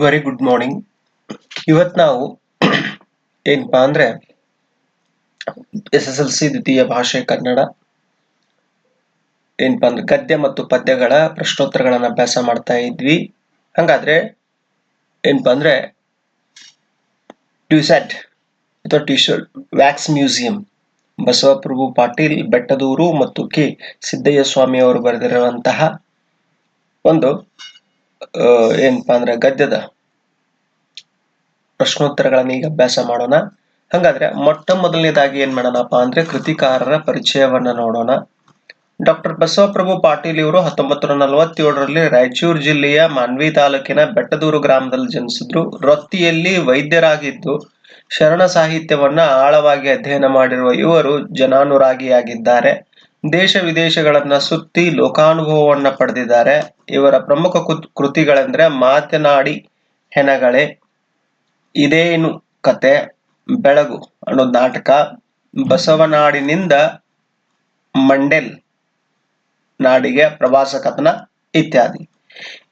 Very good morning ಇವತ್ತು ನಾವು ಏನಪ್ಪಾ ಅಂದ್ರೆ ಎಸ್ ಎಸ್ ಎಲ್ ಸಿ ದ್ವಿತೀಯ ಭಾಷೆ ಕನ್ನಡ. ಏನಪ್ಪಾ ಅಂದ್ರೆ ಗದ್ಯ ಮತ್ತು ಪದ್ಯಗಳ ಪ್ರಶ್ನೋತ್ತರಗಳನ್ನ ಅಭ್ಯಾಸ ಮಾಡ್ತಾ ಇದ್ವಿ. ಹಂಗಾದ್ರೆ ಏನಪ್ಪಾ ಅಂದ್ರೆ ಟ್ಯೂಸೆಟ್ ಅಥವಾ Tussaud wax museum Basavaprabhu Patil, Bettaduru ಮತ್ತು ಕೆ. ಸಿದ್ದಯ್ಯ ಸ್ವಾಮಿ ಅವರು ಬರೆದಿರುವಂತಹ ಒಂದು ಏನಪ್ಪ ಅಂದ್ರೆ ಗದ್ಯದ ಪ್ರಶ್ನೋತ್ತರಗಳನ್ನ ಈಗ ಅಭ್ಯಾಸ ಮಾಡೋಣ. ಹಂಗಾದ್ರೆ ಮೊಟ್ಟ ಮೊದಲನೇದಾಗಿ ಏನ್ ಮಾಡೋಣಪ್ಪ ಅಂದ್ರೆ ಕೃತಿಕಾರರ ಪರಿಚಯವನ್ನ ನೋಡೋಣ. ಡಾಕ್ಟರ್ ಬಸವಪ್ರಭು ಪಾಟೀಲ್ ಇವರು ಹತ್ತೊಂಬತ್ತು ನೂರ ನಲವತ್ತೇಳರಲ್ಲಿ ರಾಯಚೂರು ಜಿಲ್ಲೆಯ ಮಾನ್ವಿ ತಾಲೂಕಿನ ಬೆಟ್ಟದೂರು ಗ್ರಾಮದಲ್ಲಿ ಜನಿಸಿದ್ರು. ವೃತ್ತಿಯಲ್ಲಿ ವೈದ್ಯರಾಗಿದ್ದು ಶರಣ ಸಾಹಿತ್ಯವನ್ನ ಆಳವಾಗಿ ಅಧ್ಯಯನ ಮಾಡಿರುವ ಇವರು ಜನಾನುರಾಗಿಯಾಗಿದ್ದಾರೆ. ದೇಶ ವಿದೇಶಗಳನ್ನ ಸುತ್ತಿ ಲೋಕಾನುಭವವನ್ನ ಪಡೆದಿದ್ದಾರೆ. ಇವರ ಪ್ರಮುಖ ಕೃತ್- ಕೃತಿಗಳೆಂದ್ರೆ ಮಾತನಾಡಿ ಹೆಣಗಳೆ. ಇದೇನು ಕತೆ? ಬೆಳಗು ಅನ್ನೋ ನಾಟಕ. ಬಸವನಾಡಿನಿಂದ ಮಂಡೆಲ್ ನಾಡಿಗೆ ಪ್ರವಾಸ ಕಥನ ಇತ್ಯಾದಿ.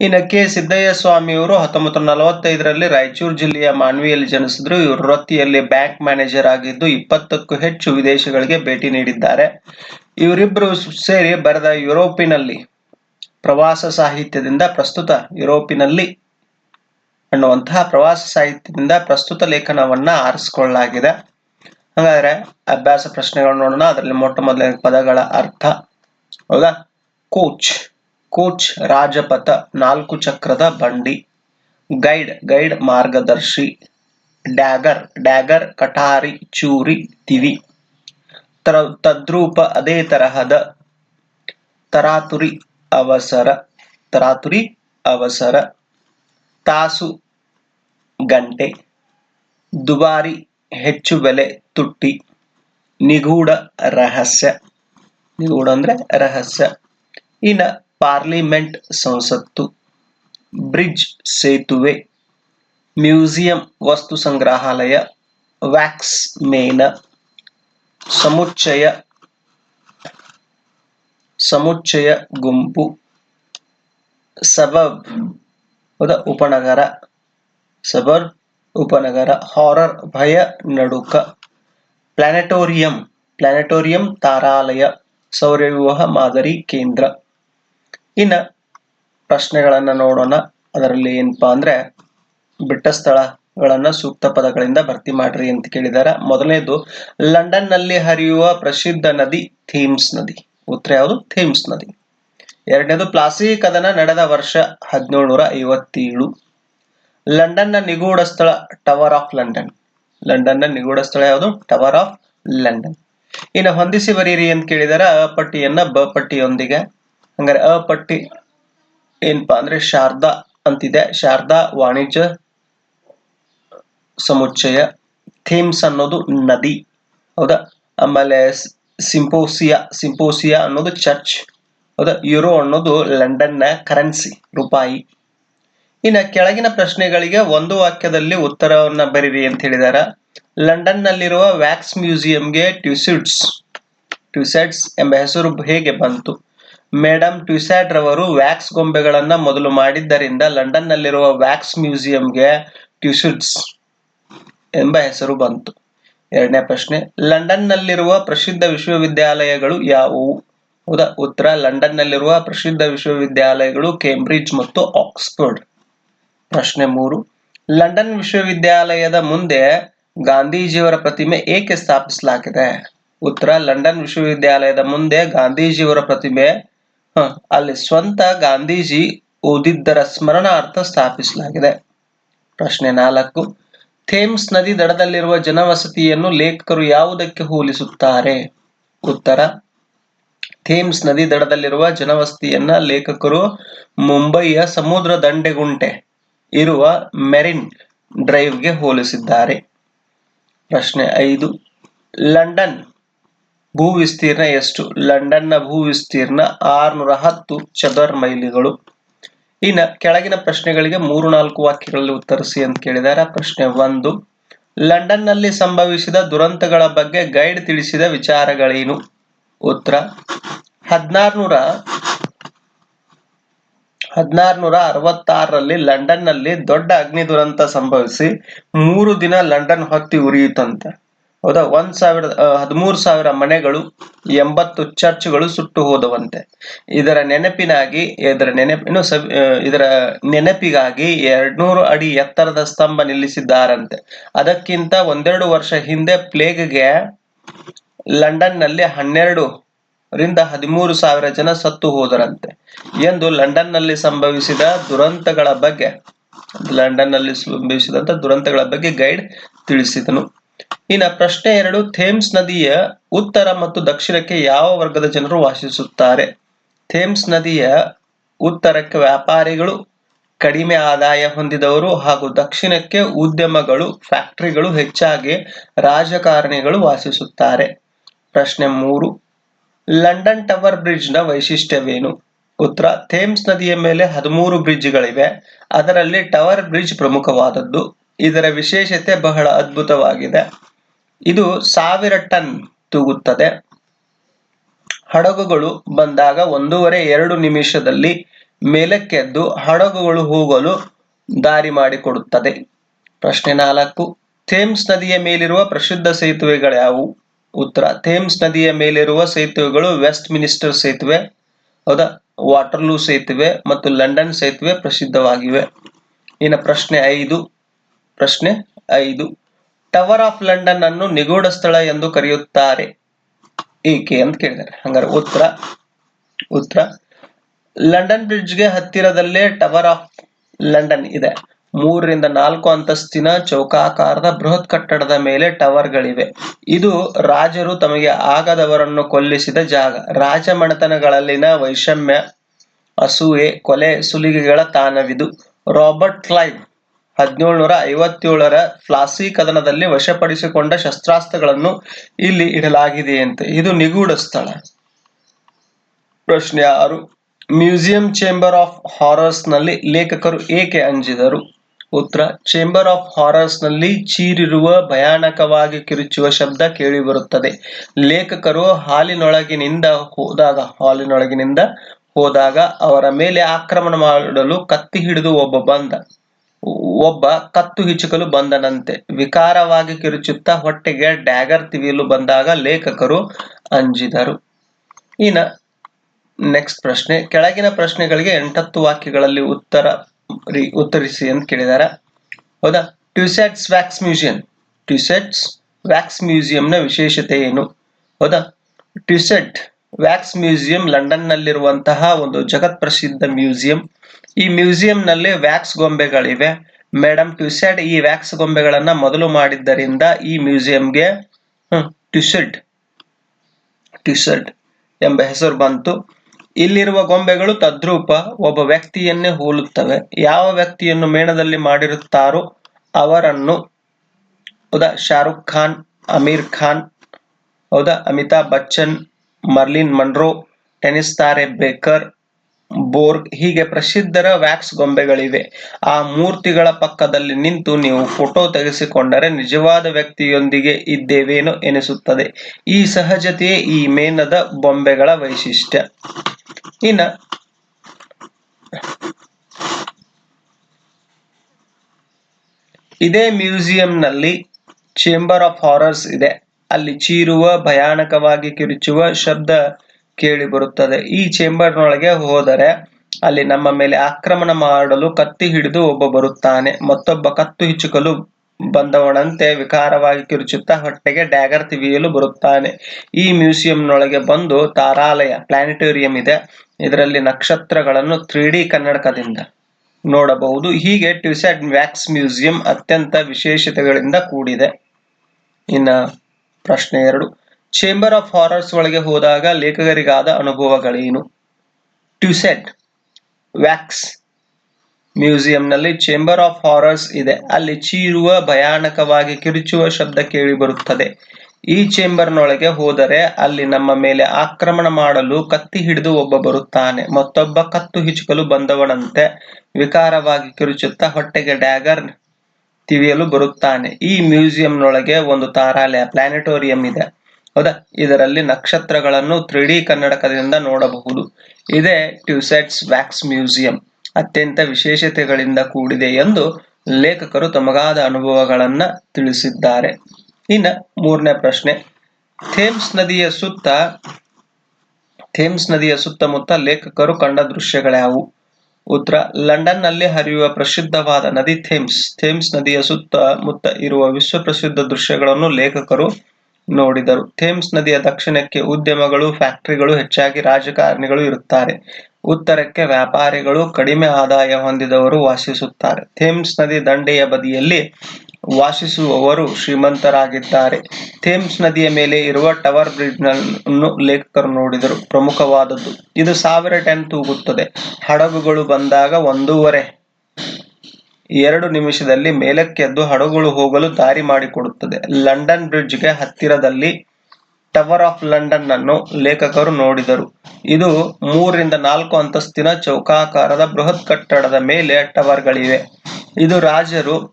ಇನ್ನು ಕೆ. ಸಿದ್ದಯ್ಯ ಸ್ವಾಮಿಯವರು ಹತ್ತೊಂಬತ್ತು ನಲವತ್ತೈದರಲ್ಲಿ ರಾಯಚೂರು ಜಿಲ್ಲೆಯ ಮಾನ್ವಿಯಲ್ಲಿ ಜನಿಸಿದ್ರು. ಇವರು ವೃತ್ತಿಯಲ್ಲಿ ಬ್ಯಾಂಕ್ ಮ್ಯಾನೇಜರ್ ಆಗಿದ್ದು ಇಪ್ಪತ್ತಕ್ಕೂ ಹೆಚ್ಚು ವಿದೇಶಗಳಿಗೆ ಭೇಟಿ ನೀಡಿದ್ದಾರೆ. ಇವರಿಬ್ಬರು ಸೇರಿ ಬರೆದ ಯುರೋಪಿನಲ್ಲಿ ಪ್ರವಾಸ ಸಾಹಿತ್ಯದಿಂದ ಪ್ರಸ್ತುತ ಯುರೋಪಿನಲ್ಲಿ ಅನ್ನುವಂತಹ ಪ್ರವಾಸ ಸಾಹಿತ್ಯದಿಂದ ಪ್ರಸ್ತುತ ಲೇಖನವನ್ನ ಆರಿಸಿಕೊಳ್ಳಲಾಗಿದೆ. ಹಾಗಾದ್ರೆ ಅಭ್ಯಾಸ ಪ್ರಶ್ನೆಗಳು ನೋಡೋಣ. ಅದರಲ್ಲಿ ಮೊಟ್ಟ ಮೊದಲನೇ ಪದಗಳ ಅರ್ಥ ಹೌದಾ? ಕೋಚ್. ಕೋಚ್ ರಾಜಪಥ ನಾಲ್ಕು ಚಕ್ರದ ಬಂಡಿ. ಗೈಡ್ ಗೈಡ್ ಮಾರ್ಗದರ್ಶಿ. ಡ್ಯಾಗರ್ ಡ್ಯಾಗರ್ ಕಟಾರಿ ಚೂರಿ, ತಿವಿ. ತರ, ತದ್ರೂಪ ಅದೇ ತರಹದ ತರಾತುರಿ ಅವಸರ ತರಾತುರಿ ಅವಸರ. ತಾಸು ಗಂಟೆ ದುಬಾರಿ ಹೆಚ್ಚು ಬೆಲೆ ತುಟ್ಟಿ ನಿಗೂಢ ರಹಸ್ಯ ನಿಗೂಢ ಅಂದ್ರೆ ರಹಸ್ಯ ಇನ್ನ ಪಾರ್ಲಿಮೆಂಟ್ ಸಂಸತ್ತು ಬ್ರಿಡ್ಜ್ ಸೇತುವೆ ಮ್ಯೂಸಿಯಂ ವಸ್ತು ಸಂಗ್ರಹಾಲಯ ವ್ಯಾಕ್ಸ್ ಮೇನ ಸಮುಚ್ಚಯ ಸಮುಚ್ಚಯ ಗುಂಪು ಸಬಬ್ ಹೌದಾ? ಉಪನಗರ. ಸಬರ್, ಉಪನಗರ. ಹಾರರ್, ಭಯ, ನಡುಕ. ಪ್ಲಾನೆಟೋರಿಯಂ. ಪ್ಲಾನೆಟೋರಿಯಂ, ತಾರಾಲಯ. ಸೌರವ್ಯೂಹ, ಮಾದರಿ, ಕೇಂದ್ರ. ಇನ್ನ ಪ್ರಶ್ನೆಗಳನ್ನ ನೋಡೋಣ. ಅದರಲ್ಲಿ ಏನಪ್ಪಾ ಅಂದ್ರೆ ಬಿಟ್ಟ ಸ್ಥಳಗಳನ್ನ ಸೂಕ್ತ ಪದಗಳಿಂದ ಭರ್ತಿ ಮಾಡ್ರಿ ಅಂತ ಕೇಳಿದಾರ. ಮೊದಲನೇದು ಲಂಡನ್ನಲ್ಲಿ ಹರಿಯುವ ಪ್ರಸಿದ್ಧ ನದಿ ಥೀಮ್ಸ್ ನದಿ. ಉತ್ತರ ಯಾವುದು? ಥೀಮ್ಸ್ ನದಿ. ಎರಡನೇದು ಪ್ಲಾಸಿ ಕದನ ನಡೆದ ವರ್ಷ ಹದಿನೇಳುನೂರ ಐವತ್ತೇಳು. ಲಂಡನ್ನ ನಿಗೂಢ ಸ್ಥಳ ಟವರ್ ಆಫ್ ಲಂಡನ್. ಲಂಡನ್ನ ನಿಗೂಢ ಸ್ಥಳ ಯಾವುದು? Tower of London. ಇನ್ನು ಹೊಂದಿಸಿ ಬರೀರಿ ಅಂತ ಕೇಳಿದಾರ ಅ ಪಟ್ಟಿಯನ್ನ ಬ ಪಟ್ಟಿಯೊಂದಿಗೆ. ಹಂಗಾರೆ ಅ ಪಟ್ಟಿ ಏನಪ್ಪಾ ಅಂದ್ರೆ ಶಾರದಾ ಅಂತಿದೆ. ಶಾರದಾ ವಾಣಿಜ್ಯ ಸಮುಚ್ಚಯ ಥೀಮ್ಸ್ ಅನ್ನೋದು ನದಿ. ಹೌದಾ? ಆಮೇಲೆ ಸಿಂಪೋಸಿಯಾ ಸಿಂಪೋಸಿಯಾ ಅನ್ನೋದು ಚರ್ಚ್. ಹೌದಾ? ಯುರೋ ಅನ್ನೋದು ಲಂಡನ್ನ ಕರೆನ್ಸಿ, ರೂಪಾಯಿ. ಇನ್ನು ಕೆಳಗಿನ ಪ್ರಶ್ನೆಗಳಿಗೆ ಒಂದು ವಾಕ್ಯದಲ್ಲಿ ಉತ್ತರವನ್ನು ಬರೀರಿ ಅಂತ ಹೇಳಿದಾರ. ಲಂಡನ್ ನಲ್ಲಿರುವ ವ್ಯಾಕ್ಸ್ ಮ್ಯೂಸಿಯಂಗೆ ಟ್ಯೂಸಿಡ್ಸ್ ಟ್ಯೂಸೆಟ್ಸ್ ಎಂಬ ಹೆಸರು ಹೇಗೆ ಬಂತು? ಮೇಡಮ್ ಟ್ಯೂಸ್ಯಾಡ್ ರವರು ವ್ಯಾಕ್ಸ್ ಗೊಂಬೆಗಳನ್ನ ಮೊದಲು ಮಾಡಿದ್ದರಿಂದ ಲಂಡನ್ ನಲ್ಲಿರುವ ವ್ಯಾಕ್ಸ್ ಮ್ಯೂಸಿಯಂಗೆ ಟ್ಯೂಸಿಡ್ಸ್ ಎಂಬ ಹೆಸರು ಬಂತು. ಎರಡನೇ ಪ್ರಶ್ನೆ ಲಂಡನ್ ನಲ್ಲಿರುವ ಪ್ರಸಿದ್ಧ ವಿಶ್ವವಿದ್ಯಾಲಯಗಳು ಯಾವುವು? ಹೌದಾ ಉತ್ತರ ಲಂಡನ್ ನಲ್ಲಿರುವ ಪ್ರಸಿದ್ಧ ವಿಶ್ವವಿದ್ಯಾಲಯಗಳು ಕೇಂಬ್ರಿಡ್ಜ್ ಮತ್ತು ಆಕ್ಸ್ಫರ್ಡ್. ಪ್ರಶ್ನೆ ಮೂರು. ಲಂಡನ್ ವಿಶ್ವವಿದ್ಯಾಲಯದ ಮುಂದೆ ಗಾಂಧೀಜಿಯವರ ಪ್ರತಿಮೆ ಏಕೆ ಸ್ಥಾಪಿಸಲಾಗಿದೆ? ಉತ್ತರ, ಲಂಡನ್ ವಿಶ್ವವಿದ್ಯಾಲಯದ ಮುಂದೆ ಗಾಂಧೀಜಿಯವರ ಪ್ರತಿಮೆ ಅಲ್ಲಿ ಸ್ವಂತ ಗಾಂಧೀಜಿ ಓದಿದ್ದರ ಸ್ಮರಣಾರ್ಥ ಸ್ಥಾಪಿಸಲಾಗಿದೆ. ಪ್ರಶ್ನೆ ನಾಲ್ಕು. ಥೇಮ್ಸ್ ನದಿ ದಡದಲ್ಲಿರುವ ಜನವಸತಿಯನ್ನು ಲೇಖಕರು ಯಾವುದಕ್ಕೆ ಹೋಲಿಸುತ್ತಾರೆ? ಉತ್ತರ ಥೇಮ್ಸ್ ನದಿ ದಡದಲ್ಲಿರುವ ಜನವಸತಿಯನ್ನ ಲೇಖಕರು ಮುಂಬಯಿಯ ಸಮುದ್ರ ದಂಡೆಗುಂಟೆ ಇರುವ ಮೆರಿನ್ ಡ್ರೈವ್ಗೆ ಹೋಲಿಸಿದ್ದಾರೆ. ಪ್ರಶ್ನೆ ಐದು, ಲಂಡನ್ ಭೂ ವಿಸ್ತೀರ್ಣ ಎಷ್ಟು? ಲಂಡನ್ನ ಭೂ ವಿಸ್ತೀರ್ಣ ಆರ್ನೂರ ಹತ್ತು ಚದರ್ ಮೈಲಿಗಳು ಇನ್ನ ಕೆಳಗಿನ ಪ್ರಶ್ನೆಗಳಿಗೆ ಮೂರು ನಾಲ್ಕು ವಾಕ್ಯಗಳಲ್ಲಿ ಉತ್ತರಿಸಿ ಅಂತ ಕೇಳಿದ್ದಾರೆ ಪ್ರಶ್ನೆ ಒಂದು, ಲಂಡನ್ನಲ್ಲಿ ಸಂಭವಿಸಿದ ದುರಂತಗಳ ಬಗ್ಗೆ ಗೈಡ್ ತಿಳಿಸಿದ ವಿಚಾರಗಳೇನು? ಉತ್ತರ ಹದಿನಾರುನೂರ ಹದಿನಾರುನೂರ ಅರವತ್ತಾರರಲ್ಲಿ ಲಂಡನ್ನಲ್ಲಿ ದೊಡ್ಡ ಅಗ್ನಿ ದುರಂತ ಸಂಭವಿಸಿ ಮೂರು ದಿನ ಲಂಡನ್ ಹೊತ್ತಿ ಉರಿಯಿತಂತೆ ಹೌದಾ? ಒಂದ್ ಸಾವಿರದ ಹದಿಮೂರು ಸಾವಿರ ಮನೆಗಳು, ಎಂಬತ್ತು ಚರ್ಚ್ಗಳು ಸುಟ್ಟು ಹೋದವಂತೆ. ಇದರ ನೆನಪಿನಾಗಿ, ಇದರ ನೆನಪಿನ ಇದರ ನೆನಪಿಗಾಗಿ ಎರಡ್ನೂರು ಅಡಿ ಎತ್ತರದ ಸ್ತಂಭ ನಿಲ್ಲಿಸಿದ್ದಾರಂತೆ. ಅದಕ್ಕಿಂತ ಒಂದೆರಡು ವರ್ಷ ಹಿಂದೆ ಪ್ಲೇಗ್ಗೆ ಲಂಡನ್ನಲ್ಲಿ ಹನ್ನೆರಡು ರಿಂದ ಹದಿಮೂರು ಸಾವಿರ ಜನ ಸತ್ತು ಹೋದರಂತೆ. ಎಂದು ಲಂಡನ್ನಲ್ಲಿ ಸಂಭವಿಸಿದ ದುರಂತಗಳ ಬಗ್ಗೆ ಲಂಡನ್ನಲ್ಲಿ ಸಂಭವಿಸಿದಂತ ದುರಂತಗಳ ಬಗ್ಗೆ ಗೈಡ್ ತಿಳಿಸಿದನು. ಇನ್ನ ಪ್ರಶ್ನೆ ಎರಡು, ಥೇಮ್ಸ್ ನದಿಯ ಉತ್ತರ ಮತ್ತು ದಕ್ಷಿಣಕ್ಕೆ ಯಾವ ವರ್ಗದ ಜನರು ವಾಸಿಸುತ್ತಾರೆ? ಥೇಮ್ಸ್ ನದಿಯ ಉತ್ತರಕ್ಕೆ ವ್ಯಾಪಾರಿಗಳು, ಕಡಿಮೆ ಆದಾಯ ಹೊಂದಿದವರು ಹಾಗೂ ದಕ್ಷಿಣಕ್ಕೆ ಉದ್ಯಮಗಳು, ಫ್ಯಾಕ್ಟರಿಗಳು ಹೆಚ್ಚಾಗಿ ರಾಜಕಾರಣಿಗಳು ವಾಸಿಸುತ್ತಾರೆ. ಪ್ರಶ್ನೆ ಮೂರು ಲಂಡನ್ ಟವರ್ ಬ್ರಿಡ್ಜ್ನ ವೈಶಿಷ್ಟ್ಯವೇನು? ಉತ್ತರ, ಥೇಮ್ಸ್ ನದಿಯ ಮೇಲೆ ಹದಿಮೂರು ಬ್ರಿಡ್ಜ್ಗಳಿವೆ. ಅದರಲ್ಲಿ ಟವರ್ ಬ್ರಿಡ್ಜ್ ಪ್ರಮುಖವಾದದ್ದು. ಇದರ ವಿಶೇಷತೆ ಬಹಳ ಅದ್ಭುತವಾಗಿದೆ. ಇದು ಸಾವಿರ ಟನ್ ತೂಗುತ್ತದೆ. ಹಡಗುಗಳು ಬಂದಾಗ ಒಂದೂವರೆ ಎರಡು ನಿಮಿಷದಲ್ಲಿ ಮೇಲಕ್ಕೆದ್ದು ಹಡಗುಗಳು ಹೋಗಲು ದಾರಿ ಮಾಡಿಕೊಡುತ್ತದೆ. ಪ್ರಶ್ನೆ ನಾಲ್ಕು, ಥೇಮ್ಸ್ ನದಿಯ ಮೇಲಿರುವ ಪ್ರಸಿದ್ಧ ಸೇತುವೆಗಳ್ಯಾವು? ಉತ್ತರ. ಥೇಮ್ಸ್ ನದಿಯ ಮೇಲಿರುವ ಸೇತುವೆಗಳು ವೆಸ್ಟ್ ಮಿನಿಸ್ಟರ್ ಸೇತುವೆ, ಹೌದಾ? ವಾಟರ್ಲೂ ಸೇತುವೆ ಮತ್ತು ಲಂಡನ್ ಸೇತುವೆ ಪ್ರಸಿದ್ಧವಾಗಿವೆ. ಇನ್ನು ಪ್ರಶ್ನೆ ಐದು ಪ್ರಶ್ನೆ ಐದು. ಟವರ್ ಆಫ್ ಲಂಡನ್ ಅನ್ನು ನಿಗೂಢ ಸ್ಥಳ ಎಂದು ಕರೆಯುತ್ತಾರೆ. ಏಕೆ ಅಂತ ಕೇಳಿದ್ದಾರೆ. ಹಂಗಾರೆ ಉತ್ತರ ಉತ್ತರ. ಲಂಡನ್ ಬ್ರಿಡ್ಜ್ಗೆ ಹತ್ತಿರದಲ್ಲೇ ಟವರ್ ಆಫ್ ಲಂಡನ್ ಇದೆ. ಮೂರರಿಂದ ನಾಲ್ಕು ಅಂತಸ್ತಿನ ಚೌಕಾಕಾರದ ಬೃಹತ್ ಕಟ್ಟಡದ ಮೇಲೆ ಟವರ್ಗಳಿವೆ. ಇದು ರಾಜರು ತಮಗೆ ಆಗದವರನ್ನು ಕೊಲ್ಲಿಸಿದ ಜಾಗ. ರಾಜಮನೆತನಗಳಲ್ಲಿನ ವೈಷಮ್ಯ, ಅಸೂಯೆ, ಕೊಲೆ, ಸುಲಿಗೆಗಳ ತಾಣವಿದು. ರಾಬರ್ಟ್ ಕ್ಲೈವ್ ಹದಿನೇಳುನೂರ ಐವತ್ತೇಳರ ಫ್ಲಾಸಿ ಕದನದಲ್ಲಿ ವಶಪಡಿಸಿಕೊಂಡ ಶಸ್ತ್ರಾಸ್ತ್ರಗಳನ್ನು ಇಲ್ಲಿ ಇಡಲಾಗಿದೆಯಂತೆ. ಇದು ನಿಗೂಢ ಸ್ಥಳ. ಪ್ರಶ್ನೆ ಆರು. ಮ್ಯೂಸಿಯಂ ಚೇಂಬರ್ ಆಫ್ ಹಾರರ್ಸ್ನಲ್ಲಿ ಲೇಖಕರು ಏಕೆ ಅಂಜಿದರು? ಉತ್ತರ ಚೇಂಬರ್ ಆಫ್ ಹಾರರ್ಸ್ನಲ್ಲಿ ಚೀರಿರುವ ಭಯಾನಕವಾಗಿ ಕಿರುಚುವ ಶಬ್ದ ಕೇಳಿಬರುತ್ತದೆ. ಲೇಖಕರು ಹಾಲಿನೊಳಗಿನಿಂದ ಹೋದಾಗ ಹಾಲಿನೊಳಗಿನಿಂದ ಹೋದಾಗ ಅವರ ಮೇಲೆ ಆಕ್ರಮಣ ಮಾಡಲು ಕತ್ತಿ ಹಿಡಿದು ಒಬ್ಬ ಬಂದ, ಒಬ್ಬ ಕತ್ತು ಹಿಚುಕಲು ಬಂದನಂತೆ. ವಿಕಾರವಾಗಿ ಕಿರುಚುತ್ತಾ ಹೊಟ್ಟೆಗೆ ಡ್ಯಾಗರ್ ತಿವಿಯಲು ಬಂದಾಗ ಲೇಖಕರು ಅಂಜಿದರು. ಇನ್ನ ನೆಕ್ಸ್ಟ್ ಪ್ರಶ್ನೆ. ಕೆಳಗಿನ ಪ್ರಶ್ನೆಗಳಿಗೆ ಎಂಟತ್ತು ವಾಕ್ಯಗಳಲ್ಲಿ ಉತ್ತರ ಉತ್ತರಿಸಿ ಅಂತ ಕೇಳಿದಾರೆ. ಹೌದಾ? Tussauds wax museum Tussauds wax ಮ್ಯೂಸಿಯಂನ ವಿಶೇಷತೆ ಏನು? ಹೌದಾ? ಟ್ಯೂಸೆಟ್ ವ್ಯಾಕ್ಸ್ ಮ್ಯೂಸಿಯಂ ಲಂಡನ್ ನಲ್ಲಿರುವಂತಹ ಒಂದು ಜಗತ್ ಪ್ರಸಿದ್ಧ ಮ್ಯೂಸಿಯಂ. ಈ ಮ್ಯೂಸಿಯಂ ನಲ್ಲಿ ವ್ಯಾಕ್ಸ್ ಗೊಂಬೆಗಳಿವೆ. ಮೇಡಮ್ ಟ್ಯೂಸೆಟ್ ಈ ವ್ಯಾಕ್ಸ್ ಗೊಂಬೆಗಳನ್ನ ಮೊದಲು ಮಾಡಿದ್ದರಿಂದ ಈ ಮ್ಯೂಸಿಯಂಗೆ ಟ್ಯೂಸೆಟ್ ಟ್ಯೂಸೆಟ್ ಎಂಬ ಹೆಸರು ಬಂತು. ಇಲ್ಲಿರುವ ಗೊಂಬೆಗಳು ತದ್ರೂಪ ಒಬ್ಬ ವ್ಯಕ್ತಿಯನ್ನೇ ಹೋಲುತ್ತವೆ. ಯಾವ ವ್ಯಕ್ತಿಯನ್ನು ಮೇಣದಲ್ಲಿ ಮಾಡಿರುತ್ತಾರೋ ಅವರನ್ನು, ಹೌದಾ, ಶಾರುಖ್ ಖಾನ್, ಅಮೀರ್ ಖಾನ್, ಹೌದಾ, Amitabh Bachchan, Marilyn Monroe, tennis ತಾರೆ ಬೇಕರ್, ಬೋರ್ಗ್, ಹೀಗೆ ಪ್ರಸಿದ್ಧರ ವ್ಯಾಕ್ಸ್ ಗೊಂಬೆಗಳಿವೆ. ಆ ಮೂರ್ತಿಗಳ ಪಕ್ಕದಲ್ಲಿ ನಿಂತು ನೀವು ಫೋಟೋ ತೆಗೆಸಿಕೊಂಡರೆ ನಿಜವಾದ ವ್ಯಕ್ತಿಯೊಂದಿಗೆ ಇದ್ದೇವೇನೋ ಎನಿಸುತ್ತದೆ. ಈ ಸಹಜತೆಯೇ ಈ ಮೇನದ ಬೊಂಬೆಗಳ ವೈಶಿಷ್ಟ್ಯ. ಇನ್ನ ಇದೇ ಮ್ಯೂಸಿಯಂನಲ್ಲಿ ಚೇಂಬರ್ ಆಫ್ ಹಾರರ್ಸ್ ಇದೆ. ಅಲ್ಲಿ ಚೀರುವ, ಭಯಾನಕವಾಗಿ ಕಿರುಚುವ ಶಬ್ದ ಕೇಳಿ ಬರುತ್ತದೆ. ಈ ಚೇಂಬರ್ನೊಳಗೆ ಹೋದರೆ ಅಲ್ಲಿ ನಮ್ಮ ಮೇಲೆ ಆಕ್ರಮಣ ಮಾಡಲು ಕತ್ತಿ ಹಿಡಿದು ಒಬ್ಬ ಬರುತ್ತಾನೆ. ಮತ್ತೊಬ್ಬ ಕತ್ತು ಹಿಚ್ಚುಕಲು ಬಂದವನಂತೆ ವಿಕಾರವಾಗಿ ಕಿರುಚುತ್ತಾ ಹೊಟ್ಟೆಗೆ ಡ್ಯಾಗರ್ ತಿವಿಯಲು ಬರುತ್ತಾನೆ. ಈ ಮ್ಯೂಸಿಯಂನೊಳಗೆ ಬಂದು ತಾರಾಲಯ ಪ್ಲಾನೆಟೋರಿಯಂ ಇದೆ. ಇದರಲ್ಲಿ ನಕ್ಷತ್ರಗಳನ್ನು ತ್ರೀ ಡಿ ಕನ್ನಡಕದಿಂದ ನೋಡಬಹುದು. ಹೀಗೆ ಟ್ಯೂಸೆಡ್ ವ್ಯಾಕ್ಸ್ ಮ್ಯೂಸಿಯಂ ಅತ್ಯಂತ ವಿಶೇಷತೆಗಳಿಂದ ಕೂಡಿದೆ. ಇನ್ನ ಪ್ರಶ್ನೆ ಎರಡು. ಚೇಂಬರ್ ಆಫ್ ಹಾರರ್ಸ್ ಒಳಗೆ ಹೋದಾಗ ಲೇಖಕರಿಗಾದ ಅನುಭವಗಳೇನು? ಟ್ಯೂಸೆಟ್ ವ್ಯಾಕ್ಸ್ ಮ್ಯೂಸಿಯಂನಲ್ಲಿ ಚೇಂಬರ್ ಆಫ್ ಹಾರರ್ಸ್ ಇದೆ. ಅಲ್ಲಿ ಚೀರುವ ಭಯಾನಕವಾಗಿ ಕಿರುಚುವ ಶಬ್ದ ಕೇಳಿ ಬರುತ್ತದೆ. ಈ ಚೇಂಬರ್ನೊಳಗೆ ಹೋದರೆ ಅಲ್ಲಿ ನಮ್ಮ ಮೇಲೆ ಆಕ್ರಮಣ ಮಾಡಲು ಕತ್ತಿ ಹಿಡಿದು ಒಬ್ಬ ಬರುತ್ತಾನೆ. ಮತ್ತೊಬ್ಬ ಕತ್ತು ಹಿಚುಕಲು ಬಂದವನಂತೆ ವಿಕಾರವಾಗಿ ಕಿರುಚುತ್ತಾ ಹೊಟ್ಟೆಗೆ ಡ್ಯಾಗರ್ ತಿವಿಯಲು ಬರುತ್ತಾನೆ. ಈ ಮ್ಯೂಸಿಯಂನೊಳಗೆ ಒಂದು ತಾರಾಲಯ, ಪ್ಲಾನೆಟೋರಿಯಂ ಇದೆ. ಹೌದಾ? ಇದರಲ್ಲಿ ನಕ್ಷತ್ರಗಳನ್ನು ತ್ರೀ ಕನ್ನಡಕದಿಂದ ನೋಡಬಹುದು. ಇದೇ ಟ್ಯೂಸೆಟ್ಸ್ ವ್ಯಾಕ್ಸ್ ಮ್ಯೂಸಿಯಂ. ಅತ್ಯಂತ ವಿಶೇಷತೆಗಳಿಂದ ಕೂಡಿದೆ ಎಂದು ಲೇಖಕರು ತಮಗಾದ ಅನುಭವಗಳನ್ನು ತಿಳಿಸಿದ್ದಾರೆ. ಇನ್ನು ಮೂರನೇ ಪ್ರಶ್ನೆ. ಥೇಮ್ಸ್ ನದಿಯ ಸುತ್ತ, ಥೇಮ್ಸ್ ನದಿಯ ಸುತ್ತಮುತ್ತ ಲೇಖಕರು ಕಂಡ ದೃಶ್ಯಗಳ್ಯಾವು ಉತ್ತರ, ಲಂಡನ್ನಲ್ಲಿ ಹರಿಯುವ ಪ್ರಸಿದ್ಧವಾದ ನದಿ ಥೇಮ್ಸ್. ಥೇಮ್ಸ್ ನದಿಯ ಸುತ್ತಮುತ್ತ ಇರುವ ವಿಶ್ವ ಪ್ರಸಿದ್ಧ ದೃಶ್ಯಗಳನ್ನು ಲೇಖಕರು ನೋಡಿದರು. ಥೇಮ್ಸ್ ನದಿಯ ದಕ್ಷಿಣಕ್ಕೆ ಉದ್ಯಮಗಳು, ಫ್ಯಾಕ್ಟರಿಗಳು, ಹೆಚ್ಚಾಗಿ ರಾಜಕಾರಣಿಗಳು ಇರುತ್ತಾರೆ. ಉತ್ತರಕ್ಕೆ ವ್ಯಾಪಾರಿಗಳು, ಕಡಿಮೆ ಆದಾಯ ಹೊಂದಿದವರು ವಾಸಿಸುತ್ತಾರೆ. ಥೇಮ್ಸ್ ನದಿ ದಂಡೆಯ ಬದಿಯಲ್ಲಿ ವಾಸಿಸುವವರು ಶ್ರೀಮಂತರಾಗಿದ್ದಾರೆ. ಥೇಮ್ಸ್ ನದಿಯ ಮೇಲೆ ಇರುವ ಟವರ್ ಬ್ರಿಡ್ಜ್ ಅನ್ನು ಲೇಖಕರು ನೋಡಿದರು. ಪ್ರಮುಖವಾದದ್ದು, ಇದು ಸಾವಿರ ಟನ್ ತೂಗುತ್ತದೆ. ಹಡಗುಗಳು ಬಂದಾಗ ಒಂದೂವರೆ, ಎರಡು ನಿಮಿಷದಲ್ಲಿ ಮೇಲಕ್ಕೆದ್ದು ಹಡಗುಗಳು ಹೋಗಲು ದಾರಿ ಮಾಡಿಕೊಡುತ್ತದೆ. ಲಂಡನ್ ಬ್ರಿಡ್ಜ್ಗೆ ಹತ್ತಿರದಲ್ಲಿ ಟವರ್ ಆಫ್ ಲಂಡನ್ ಅನ್ನು ಲೇಖಕರು ನೋಡಿದರು. ಇದು ಮೂರರಿಂದ ನಾಲ್ಕು ಅಂತಸ್ತಿನ ಚೌಕಾಕಾರದ ಬೃಹತ್ ಕಟ್ಟಡದ ಮೇಲೆ ಟವರ್ಗಳಿವೆ. ಇದು ರಾಜರು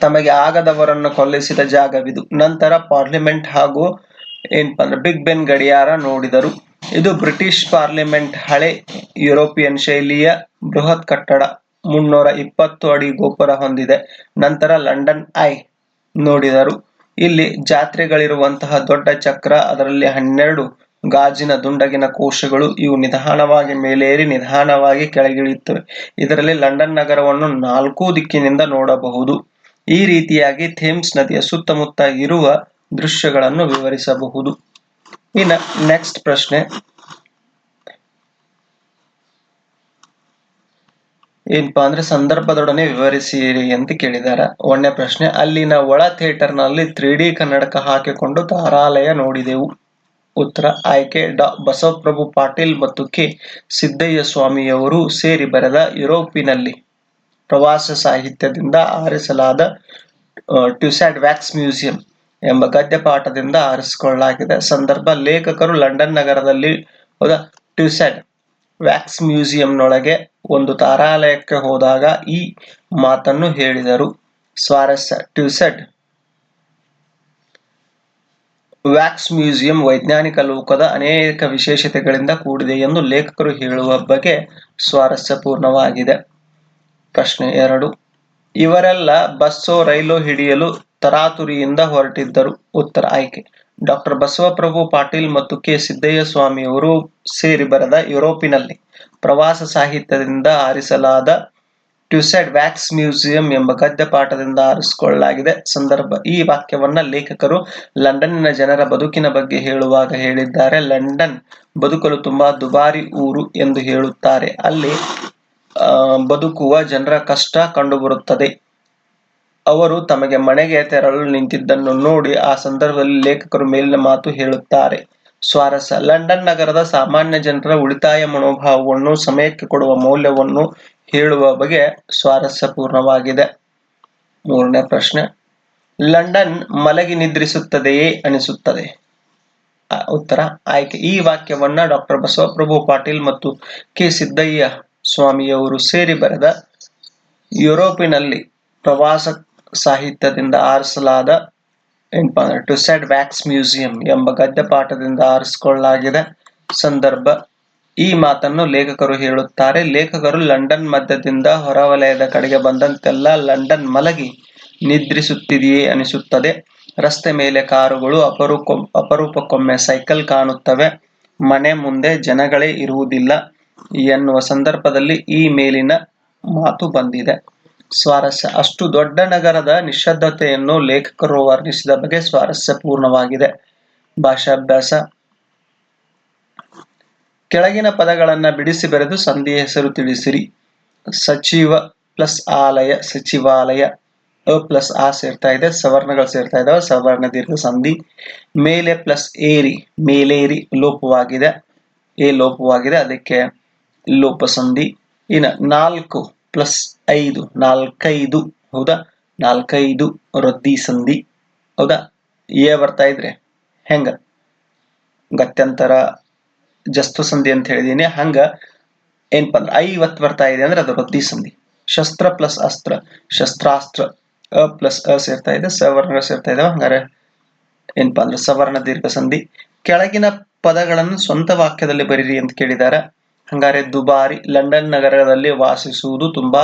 ತಮಗೆ ಆಗದವರನ್ನು ಕೊಲ್ಲಿಸಿದ ಜಾಗವಿದು. ನಂತರ ಪಾರ್ಲಿಮೆಂಟ್ ಹಾಗೂ ಏನಪ್ಪಾ ಅಂದ್ರೆ ಬಿಗ್ ಬೆನ್ ಗಡಿಯಾರ ನೋಡಿದರು. ಇದು ಬ್ರಿಟಿಷ್ ಪಾರ್ಲಿಮೆಂಟ್ ಹಳೆ ಯುರೋಪಿಯನ್ ಶೈಲಿಯ ಬೃಹತ್ ಕಟ್ಟಡ. ಮುನ್ನೂರ ಇಪ್ಪತ್ತು ಅಡಿ ಗೋಪುರ ಹೊಂದಿದೆ. ನಂತರ ಲಂಡನ್ ಐ ನೋಡಿದರು. ಇಲ್ಲಿ ಜಾತ್ರೆಗಳಿರುವಂತಹ ದೊಡ್ಡ ಚಕ್ರ, ಅದರಲ್ಲಿ ಹನ್ನೆರಡು ಗಾಜಿನ ದುಂಡಗಿನ ಕೋಶಗಳು, ಇವು ನಿಧಾನವಾಗಿ ಮೇಲೇರಿ, ನಿಧಾನವಾಗಿ ಕೆಳಗಿಳಿಯುತ್ತವೆ. ಇದರಲ್ಲಿ ಲಂಡನ್ ನಗರವನ್ನು ನಾಲ್ಕು ದಿಕ್ಕಿನಿಂದ ನೋಡಬಹುದು. ಈ ರೀತಿಯಾಗಿ ಥೇಮ್ಸ್ ನದಿಯ ಸುತ್ತಮುತ್ತ ಇರುವ ದೃಶ್ಯಗಳನ್ನು ವಿವರಿಸಬಹುದು. ಇನ್ನ ನೆಕ್ಸ್ಟ್ ಪ್ರಶ್ನೆ. ಏನಪ್ಪಾ ಅಂದ್ರೆ ಸಂದರ್ಭದೊಡನೆ ವಿವರಿಸಿರಿ ಅಂತ ಕೇಳಿದಾರ. ಒಂದನೇ ಪ್ರಶ್ನೆ, ಅಲ್ಲಿನ ಒಳ ಥಿಯೇಟರ್ನಲ್ಲಿ ತ್ರೀ ಡಿ ಕನ್ನಡಕ ಹಾಕಿಕೊಂಡು ತಾರಾಲಯ ನೋಡಿದೆವು. ಉತ್ತರ, ಆಯ್ಕೆ, ಡಾ. ಬಸವಪ್ರಭು ಪಾಟೀಲ್ ಮತ್ತು ಕೆ. ಸಿದ್ದಯ್ಯ ಸ್ವಾಮಿಯವರು ಸೇರಿ ಬರೆದ ಯುರೋಪಿನಲ್ಲಿ. ಪ್ರವಾಸ ಸಾಹಿತ್ಯದಿಂದ ಆರಿಸಲಾದ ಟ್ಯೂಸ್ಯಾಡ್ ವ್ಯಾಕ್ಸ್ ಮ್ಯೂಸಿಯಂ ಎಂಬ ಗದ್ಯ ಪಾಠದಿಂದ ಆರಿಸಿಕೊಳ್ಳಲಾಗಿದೆ. ಸಂದರ್ಭ, ಲೇಖಕರು ಲಂಡನ್ ನಗರದಲ್ಲಿ ಹೋದ ಟ್ಯೂಸ್ಯಾಡ್ ವ್ಯಾಕ್ಸ್ ಮ್ಯೂಸಿಯಂನೊಳಗೆ ಒಂದು ತಾರಾಲಯಕ್ಕೆ ಹೋದಾಗ ಈ ಮಾತನ್ನು ಹೇಳಿದರು. ಸ್ವಾರಸ್ಯ ಟ್ಯೂಸೆಡ್ ವ್ಯಾಕ್ಸ್ ಮ್ಯೂಸಿಯಂ ವೈಜ್ಞಾನಿಕ ಲೋಕದ ಅನೇಕ ವಿಶೇಷತೆಗಳಿಂದ ಕೂಡಿದೆ ಎಂದು ಲೇಖಕರು ಹೇಳುವ ಬಗ್ಗೆ ಸ್ವಾರಸ್ಯಪೂರ್ಣವಾಗಿದೆ ಪ್ರಶ್ನೆ ಎರಡು. ಇವರೆಲ್ಲ ಬಸ್ಸೋ ರೈಲು ಹಿಡಿಯಲು ತರಾತುರಿಯಿಂದ ಹೊರಟಿದ್ದರು. ಉತ್ತರ ಆಯ್ಕೆ. ಡಾಕ್ಟರ್ ಬಸವಪ್ರಭು ಪಾಟೀಲ್ ಮತ್ತು ಕೆ. ಸಿದ್ದಯ್ಯ ಸ್ವಾಮಿಯವರು ಸೇರಿ ಬರೆದ ಯುರೋಪಿನಲ್ಲಿ ಪ್ರವಾಸ ಸಾಹಿತ್ಯದಿಂದ ಆರಿಸಲಾದ ಟ್ಯೂಸೆಡ್ ವ್ಯಾಕ್ಸ್ ಮ್ಯೂಸಿಯಂ ಎಂಬ ಗದ್ಯ ಪಾಠದಿಂದ ಆರಿಸಿಕೊಳ್ಳಲಾಗಿದೆ. ಸಂದರ್ಭ. ಈ ವಾಕ್ಯವನ್ನ ಲೇಖಕರು ಲಂಡನ್ನಿನ ಜನರ ಬದುಕಿನ ಬಗ್ಗೆ ಹೇಳುವಾಗ ಹೇಳಿದ್ದಾರೆ. ಲಂಡನ್ ಬದುಕಲು ತುಂಬಾ ದುಬಾರಿ ಊರು ಎಂದು ಹೇಳುತ್ತಾರೆ. ಅಲ್ಲಿ ಬದುಕುವ ಜನರ ಕಷ್ಟ ಕಂಡುಬರುತ್ತದೆ. ಅವರು ತಮಗೆ ಮನೆಗೆ ತೆರಳು ನಿಂತಿದ್ದನ್ನು ನೋಡಿ ಆ ಸಂದರ್ಭದಲ್ಲಿ ಲೇಖಕರು ಮೇಲಿನ ಮಾತು ಹೇಳುತ್ತಾರೆ. ಸ್ವಾರಸ್ಯ, ಲಂಡನ್ ನಗರದ ಸಾಮಾನ್ಯ ಜನರ ಉಳಿತಾಯ ಮನೋಭಾವವನ್ನು, ಸಮಯಕ್ಕೆ ಕೊಡುವ ಮೌಲ್ಯವನ್ನು ಹೇಳುವ ಬಗೆ ಸ್ವಾರಸ್ಯಪೂರ್ಣವಾಗಿದೆ ಮೂರನೇ ಪ್ರಶ್ನೆ, ಲಂಡನ್ ಮಲಗಿ ನಿದ್ರಿಸುತ್ತದೆಯೇ ಅನಿಸುತ್ತದೆ? ಉತ್ತರ, ಆಯ್ಕೆ. ಈ ವಾಕ್ಯವನ್ನ ಡಾಕ್ಟರ್ ಬಸವಪ್ರಭು ಪಾಟೀಲ್ ಮತ್ತು ಕೆ. ಸಿದ್ದಯ್ಯ ಸ್ವಾಮಿಯವರು ಸೇರಿ ಬರೆದ ಯುರೋಪಿನಲ್ಲಿ ಪ್ರವಾಸ ಸಾಹಿತ್ಯದಿಂದ ಆರಿಸಲಾದ ಏನಪ್ಪ ಅಂದ್ರೆ ಟುಸೆಡ್ ವ್ಯಾಕ್ಸ್ ಮ್ಯೂಸಿಯಂ ಎಂಬ ಗದ್ಯ ಪಾಠದಿಂದ ಆರಿಸಿಕೊಳ್ಳಲಾಗಿದೆ ಸಂದರ್ಭ. ಈ ಮಾತನ್ನು ಲೇಖಕರು ಹೇಳುತ್ತಾರೆ, ಲೇಖಕರು ಲಂಡನ್ ಮಧ್ಯದಿಂದ ಹೊರವಲಯದ ಕಡೆಗೆ ಬಂದಂತೆಲ್ಲ ಲಂಡನ್ ಮಲಗಿ ನಿದ್ರಿಸುತ್ತಿದೆಯೇ ಅನಿಸುತ್ತದೆ. ರಸ್ತೆ ಮೇಲೆ ಕಾರುಗಳು ಅಪರೂಪ, ಅಪರೂಪಕ್ಕೊಮ್ಮೆ ಸೈಕಲ್ ಕಾಣುತ್ತವೆ. ಮನೆ ಮುಂದೆ ಜನಗಳೇ ಇರುವುದಿಲ್ಲ. ಎನ್ನುವ ಸಂದರ್ಭದಲ್ಲಿ ಈ ಮೇಲಿನ ಮಾತು ಬಂದಿದೆ. ಸ್ವಾರಸ್ಯ. ಅಷ್ಟು ದೊಡ್ಡ ನಗರದ ನಿಶ್ಶಬ್ದತೆಯನ್ನು ಲೇಖಕರು ವರ್ಣಿಸಿದ ಬಗ್ಗೆ ಸ್ವಾರಸ್ಯಪೂರ್ಣವಾಗಿದೆ ಭಾಷಾಭ್ಯಾಸ. ಕೆಳಗಿನ ಪದಗಳನ್ನ ಬಿಡಿಸಿ ಬರೆದು ಸಂಧಿಯ ಹೆಸರು ತಿಳಿಸಿರಿ. ಸಚಿವ ಪ್ಲಸ್ ಆಲಯ, ಸಚಿವಾಲಯ. ಅ ಪ್ಲಸ್ ಆ ಸೇರ್ತಾ ಇದೆ, ಸವರ್ಣಗಳು ಸೇರ್ತಾ ಇದಾವೆ, ಸವರ್ಣ ದೀರ್ಘ ಸಂಧಿ. ಮೇಲೆ ಪ್ಲಸ್ ಏರಿ, ಮೇಲೇರಿ ಲೋಪವಾಗಿದೆ. ಎ ಲೋಪವಾಗಿದೆ, ಅದಕ್ಕೆ ಲೋಪ ಸಂಧಿ ಇನ್ನು ನಾಲ್ಕು ಪ್ಲಸ್ ಐದು, ನಾಲ್ಕೈದು, ಹೌದಾ? ನಾಲ್ಕೈದು ರದ್ದಿ ಸಂಧಿ, ಹೌದಾ? ಏ ಬರ್ತಾ ಇದ್ರೆ ಹೆಂಗ? ಗತ್ಯಂತರ ಜಸ್ತು ಸಂಧಿ ಅಂತ ಹೇಳಿದೀನಿ. ಹಂಗ ಏನಪ್ಪ ಅಂದ್ರೆ ಐವತ್ತು ಬರ್ತಾ ಇದೆ ಅಂದ್ರೆ ಅದು ರದ್ದಿ ಸಂಧಿ. ಶಸ್ತ್ರ ಪ್ಲಸ್ ಅಸ್ತ್ರ, ಶಸ್ತ್ರಾಸ್ತ್ರ, ಅ ಪ್ಲಸ್ ಅ ಸೇರ್ತಾ ಇದೆ, ಸವರ್ಣ ಸೇರ್ತಾ ಇದಾವೆ ಹಂಗಾರೆ ಏನಪ್ಪಾ ಅಂದ್ರೆ ಸವರ್ಣ ದೀರ್ಘ ಸಂಧಿ. ಕೆಳಗಿನ ಪದಗಳನ್ನು ಸ್ವಂತ ವಾಕ್ಯದಲ್ಲಿ ಬರೀರಿ ಅಂತ ಕೇಳಿದಾರ. ಹಂಗಾರೆ ದುಬಾರಿ, ಲಂಡನ್ ನಗರದಲ್ಲಿ ವಾಸಿಸುವುದು ತುಂಬಾ